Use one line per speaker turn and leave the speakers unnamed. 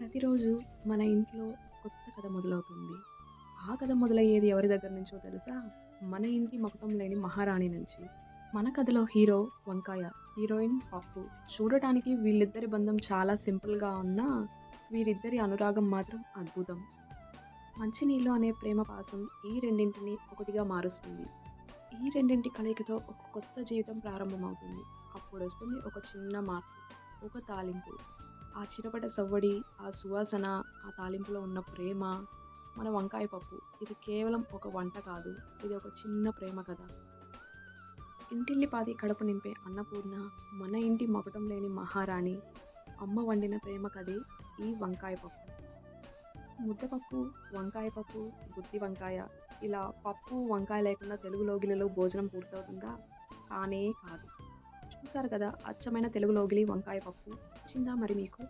ప్రతిరోజు మన ఇంట్లో కొత్త కథ మొదలవుతుంది. ఆ కథ మొదలయ్యేది ఎవరి దగ్గర నుంచో తెలుసా? మన ఇంటి మకుటం లేని మహారాణి నుంచి. మన కథలో హీరో వంకాయ హీరోయిన్ పప్పు చూడటానికి వీళ్ళిద్దరి బంధం చాలా సింపుల్గా ఉన్నా వీరిద్దరి అనురాగం మాత్రం అద్భుతం. మంచినీళ్ళు అనే ప్రేమ పాసం ఈ రెండింటిని ఒకటిగా మారుస్తుంది. ఈ రెండింటి కలయికతో ఒక కొత్త జీవితం ప్రారంభమవుతుంది. అప్పుడు వస్తుంది ఒక చిన్న మార్పు ఒక తాలింపు. ఆ చిరపట సవ్వడి ఆ సువాసన ఆ తాలింపులో ఉన్న ప్రేమ మన వంకాయ పప్పు ఇది కేవలం ఒక వంట కాదు ఇది ఒక చిన్న ప్రేమ కథ. ఇంటిల్లిపాది కడుపు నింపే అన్నపూర్ణ మన ఇంటి మగటం లేని మహారాణి అమ్మ వండిన ప్రేమ కదే ఈ వంకాయ పప్పు. ముద్దపప్పు వంకాయ పప్పు గుత్తి వంకాయ ఇలా పప్పు వంకాయ లేకుండా తెలుగు లోగిలలో భోజనం పూర్తవుతుందా? కానే కాదు. చూసారు కదా అచ్చమైన తెలుగులోగిలి వంకాయ పప్పు. వచ్చిందా మరి మీకు?